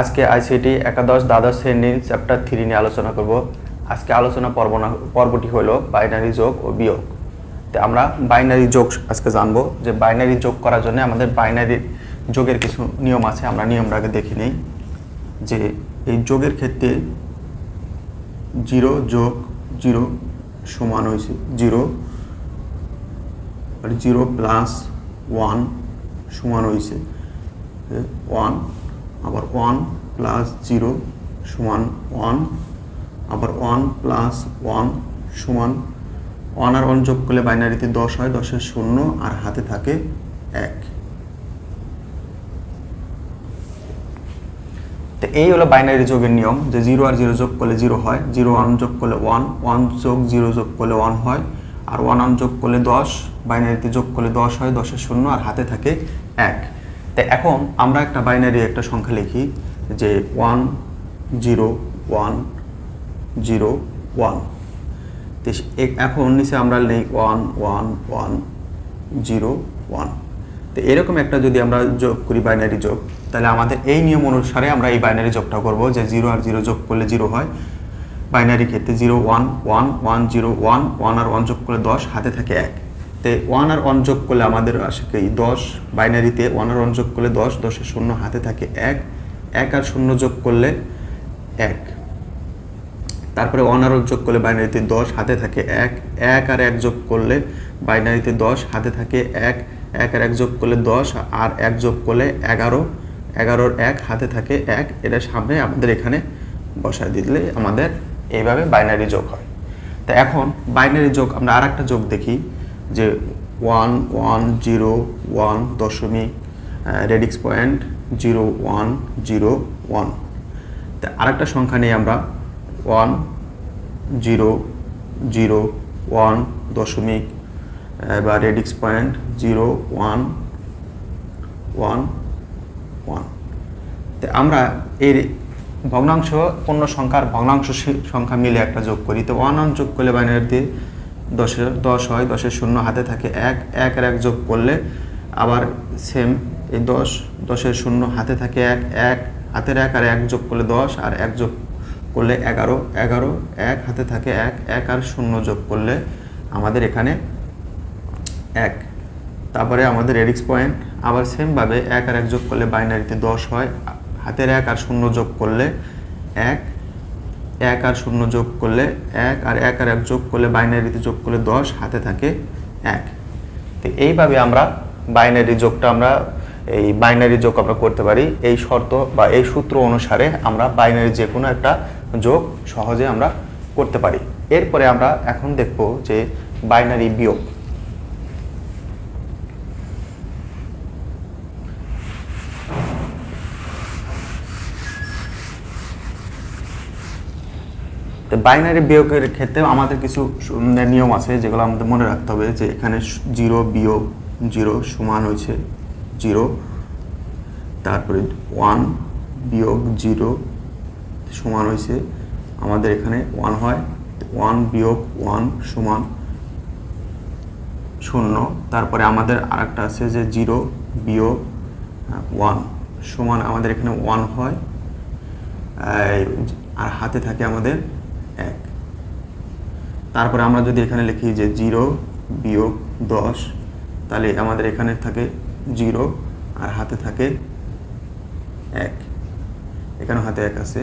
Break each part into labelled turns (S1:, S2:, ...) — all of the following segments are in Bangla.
S1: আজকে আইসিটি একাদশ দ্বাদশ শ্রেণির চ্যাপ্টার থ্রি নিয়ে আলোচনা করব। আজকে আলোচনা পর্ব না, পর্বটি হলো বাইনারি যোগ ও বিয়োগ। তো আমরা বাইনারি যোগ আজকে জানব, যে বাইনারি যোগ করার জন্য আমাদের বাইনারি যোগের কিছু নিয়ম আছে, আমরা নিয়মটা আগে দেখে নিই। যে এই যোগের ক্ষেত্রে জিরো যোগ জিরো সমান হয়েছে জিরো জিরো প্লাস ওয়ান সমান হয়েছে ওয়ান ওয়ান প্লাস জিরো সমান ওয়ান আবার ওয়ান প্লাস ওয়ান সমান ওয়ান আর ওয়ান যোগ করলে বাইনারিতে দশ হয় দশের শূন্য, আর হাতে থাকে এক। তো এই হলো বাইনারি যোগের নিয়ম, যে জিরো আর জিরো যোগ করলে জিরো হয় জিরো ওয়ান যোগ করলে ওয়ান ওয়ান যোগ জিরো যোগ করলে ওয়ান হয়, আর ওয়ান ওয়ান যোগ করলে দশ, বাইনারিতে যোগ করলে দশ হয় দশের শূন্য, আর হাতে থাকে এক। তো এখন আমরা একটা বাইনারি একটা সংখ্যা লিখি যে one zero one zero one এখন নিচে আমরা লিখ one one one zero one তো এরকম একটা যদি আমরা যোগ করি বাইনারি যোগ, তাহলে আমাদের এই নিয়ম অনুসারে আমরা এই বাইনারি যোগটা করব যে জিরো আর জিরো যোগ করলে জিরো হয়। বাইনারি ক্ষেত্রে zero one one one zero one one আর ওয়ান যোগ করলে দশ, হাতে থাকে এক। তো ওয়ান আর ওয়ান যোগ করলে আমাদের আসে কি দশ? বাইনারিতে ওয়ান আর ওয়ান যোগ করলে দশ, দশের শূন্য হাতে থাকে এক। এক আর শূন্য যোগ করলে এক। তারপরে ওয়ান আর যোগ করলে বাইনারিতে দশ, হাতে থাকে এক। এক আর এক যোগ করলে বাইনারিতে দশ, হাতে থাকে এক। এক আর এক যোগ করলে দশ, আর এক যোগ করলে এগারো। এগারোর এক, হাতে থাকে এক। এটা সামনে আমাদের এখানে বসায় দিলে আমাদের এইভাবে বাইনারি যোগ হয়। তা এখন বাইনারি যোগ আমরা আর একটা যোগ দেখি। যে ওয়ান ওয়ান, জিরো, ওয়ান দশমিক radix point, zero, one zero, one. তা আরেকটা সংখ্যা নিয়ে আমরা ওয়ান, জিরো জিরো, ওয়ান দশমিক বা radix point, zero, one one one. তো আমরা এর ভগ্নাংশ, পূর্ণ সংখ্যার ভগ্নাংশ সংখ্যা মিলে একটা যোগ করি। তো ওয়ান ওয়ান যোগ করলে বাইনারি দিয়ে দশের দশ হয় দশের শূন্য হাতে থাকে এক এক আর এক যোগ করলে আবার সেম এই দশ, দশের শূন্য হাতে থাকে এক এক, হাতের এক আর এক যোগ করলে দশ আর এক যোগ করলে এগারো এগারো, এক হাতে থাকে এক এক আর শূন্য যোগ করলে আমাদের এখানে এক। তারপরে আমাদের রেডিক্স পয়েন্ট আবার সেমভাবে এক আর এক যোগ করলে বাইনারিতে দশ হয়, হাতের এক আর শূন্য যোগ করলে এক এক আর শূন্য যোগ করলে এক আর এক আর এক যোগ করলে বাইনারিতে যোগ করলে দশ, হাতে থাকে এক। তো এইভাবে আমরা বাইনারি যোগটা আমরা, এই বাইনারি যোগ আমরা করতে পারি। এই শর্ত বা এই সূত্র অনুসারে আমরা বাইনারি যে কোনো একটা যোগ সহজে আমরা করতে পারি। এরপরে আমরা এখন দেখব যে বাইনারি বিয়োগ। তো বাইনারি বিয়োগের ক্ষেত্রে আমাদের কিছু নিয়ম আছে যেগুলো আমাদের মনে রাখতে হবে যে এখানে জিরো বিয়োগ জিরো সমান হয়েছে জিরো তারপরে ওয়ান বিয়োগ জিরো সমান হয়েছে, আমাদের এখানে ওয়ান হয় ওয়ান বিয়োগ ওয়ান সমান শূন্য, তারপরে আমাদের আরেকটা আছে যে জিরো বিয়োগ ওয়ান সমান আমাদের এখানে ওয়ান হয় আর হাতে থাকে আমাদের এক। তারপরে আমরা যদি এখানে লিখি যে জিরো বিয়োগ দশ, তাহলে আমাদের এখানে থাকে জিরো আর হাতে থাকে এক। এখানে হাতে এক আছে।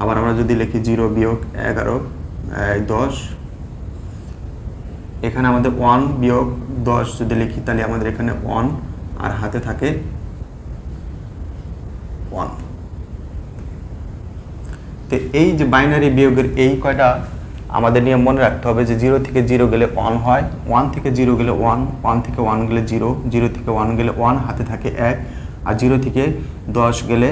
S1: আবার আমরা যদি লিখি জিরো বিয়োগ এগারো দশ, এখানে আমাদের ওয়ান বিয়োগ দশ যদি লিখি, তাহলে আমাদের এখানে ওয়ান আর হাতে থাকে ওয়ান। তো এই যে বাইনারি বিয়োগের এই কয়টা আমাদের নিয়ম মনে রাখতে হবে যে জিরো থেকে জিরো গেলে ওয়ান হয় ওয়ান থেকে জিরো গেলে ওয়ান ওয়ান থেকে ওয়ান গেলে জিরো জিরো থেকে ওয়ান গেলে ওয়ান হাতে থাকে এক, আর জিরো থেকে দশ গেলে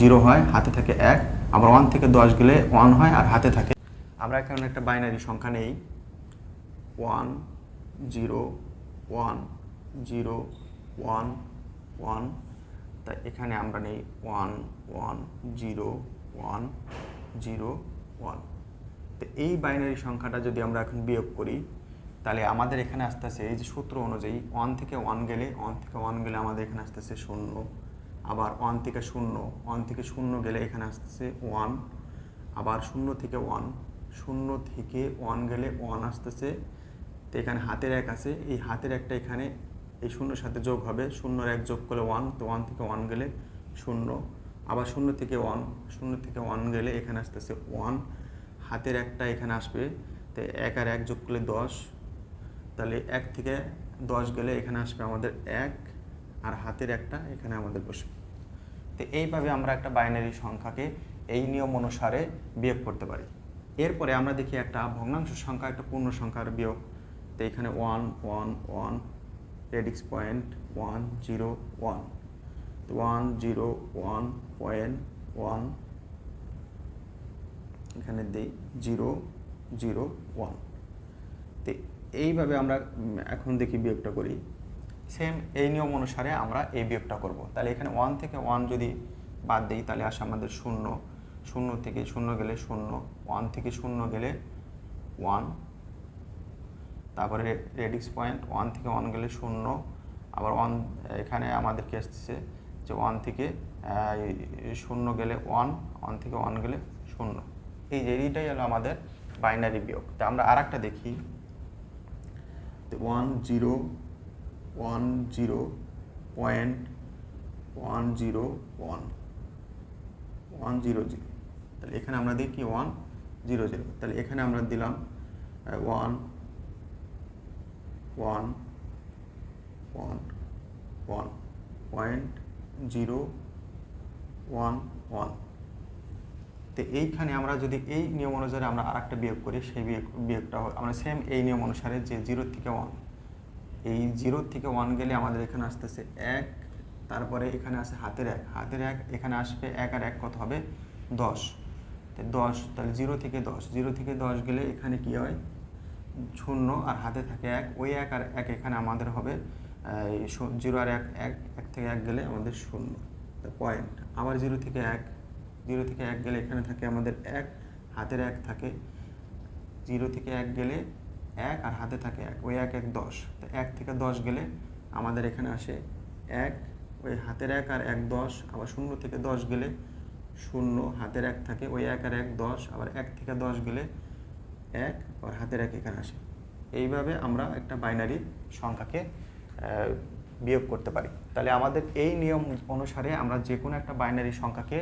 S1: জিরো হয়, হাতে থাকে এক, আবার ওয়ান থেকে দশ গেলে ওয়ান হয় আর হাতে থাকে। আমরা এখানে একটা বাইনারি সংখ্যা নেই। One zero one zero one one তাই এখানে আমরা নেই one one zero one zero one তো এই বাইনারি সংখ্যাটা যদি আমরা এখন বিয়োগ করি, তাহলে আমাদের এখানে আসতেছে এই যে সূত্র অনুযায়ী ওয়ান থেকে ওয়ান গেলে ওয়ান থেকে ওয়ান গেলে আমাদের এখানে আসতেছে শূন্য, আবার ওয়ান থেকে শূন্য ওয়ান থেকে শূন্য গেলে এখানে আসতেছে ওয়ান আবার শূন্য থেকে ওয়ান শূন্য থেকে ওয়ান গেলে ওয়ান আসতেছে। তো এখানে হাতের এক আছে, এই হাতের একটা এখানে এই শূন্যর সাথে যোগ হবে, শূন্যর এক যোগ করলে ওয়ান তো ওয়ান থেকে ওয়ান গেলে শূন্য। আবার শূন্য থেকে ওয়ান শূন্য থেকে ওয়ান গেলে এখানে আসতেছে ওয়ান হাতের একটা এখানে আসবে, তো এক আর এক যোগ করলে দশ, তাহলে এক থেকে দশ গেলে এখানে আসবে আমাদের এক, আর হাতের একটা এখানে আমাদের বসবে। তো এইভাবে আমরা একটা বাইনারি সংখ্যাকে এই নিয়ম অনুসারে বিয়োগ করতে পারি। এরপরে আমরা দেখি একটা ভগ্নাংশ সংখ্যা, একটা পূর্ণ সংখ্যার বিয়োগ। তো এখানে one one one radix point one zero one one zero one point one এখানে দিই জিরো জিরো ওয়ান তো এইভাবে আমরা এখন দেখি বিয়োগটা করি। সেম এই নিয়ম অনুসারে আমরা এই বিয়োগটা করব। তাহলে এখানে ওয়ান থেকে ওয়ান যদি বাদ দিই, তাহলে আসে আমাদের শূন্য। শূন্য থেকে শূন্য গেলে শূন্য ওয়ান থেকে শূন্য গেলে ওয়ান তারপরে রেডিক্স পয়েন্ট ওয়ান থেকে ওয়ান গেলে শূন্য। আবার ওয়ান এখানে আমাদের কি আসতেছে যে ওয়ান থেকে শূন্য গেলে ওয়ান ওয়ান থেকে ওয়ান গেলে শূন্য। এই যে এইটাই হলো আমাদের বাইনারি বিয়োগ। তা আমরা আর একটা দেখি one zero one zero point one zero one one zero zero তাহলে এখানে আমরা দেখি ওয়ান জিরো জিরো তাহলে এখানে আমরা দিলাম one one one one point zero, one one. তো এইখানে আমরা যদি এই নিয়ম অনুসারে আমরা আর একটা বিয়োগ করি, সেই বিয়োগ, বিয়োগটা আমরা সেম এই নিয়ম অনুসারে যে জিরো থেকে ওয়ান। এই জিরো থেকে ওয়ান গেলে আমাদের এখানে আসতেছে এক, তারপরে এখানে আসে হাতের এক। হাতের এক, এখানে আসবে এক আর এক কত হবে? দশ। তো দশ, তাহলে জিরো থেকে দশ। জিরো থেকে দশ গেলে এখানে কি হয়? শূন্য, আর হাতে থাকে এক। ওই এক আর এক এখানে আমাদের হবে জিরো আর এক এক এক থেকে এক গেলে আমাদের শূন্য পয়েন্ট আবার জিরো থেকে এক, জিরো থেকে এক গেলে এখানে থাকে আমাদের এক, হাতের এক থাকে, জিরো থেকে এক গেলে এক আর হাতে থাকে এক, ওই এক এক, দশ। তো এক থেকে দশ গেলে আমাদের এখানে আসে এক, ওই হাতের এক আর এক, দশ, আবার শূন্য থেকে দশ গেলে শূন্য, হাতের এক থাকে, ওই এক আর এক, দশ, আবার এক থেকে দশ গেলে এক আর হাতের এক এখানে আসে। এইভাবে আমরা একটা বাইনারি সংখ্যাকে বিয়োগ করতে পারি। তাহলে আমাদের এই নিয়ম অনুসারে আমরা যে কোনো একটা বাইনারি সংখ্যাকে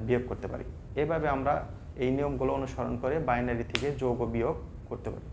S1: বিয়োগ করতে পারি। এভাবে আমরা এই নিয়মগুলো অনুসরণ করে বাইনারি থেকে যোগ ও বিয়োগ করতে পারি।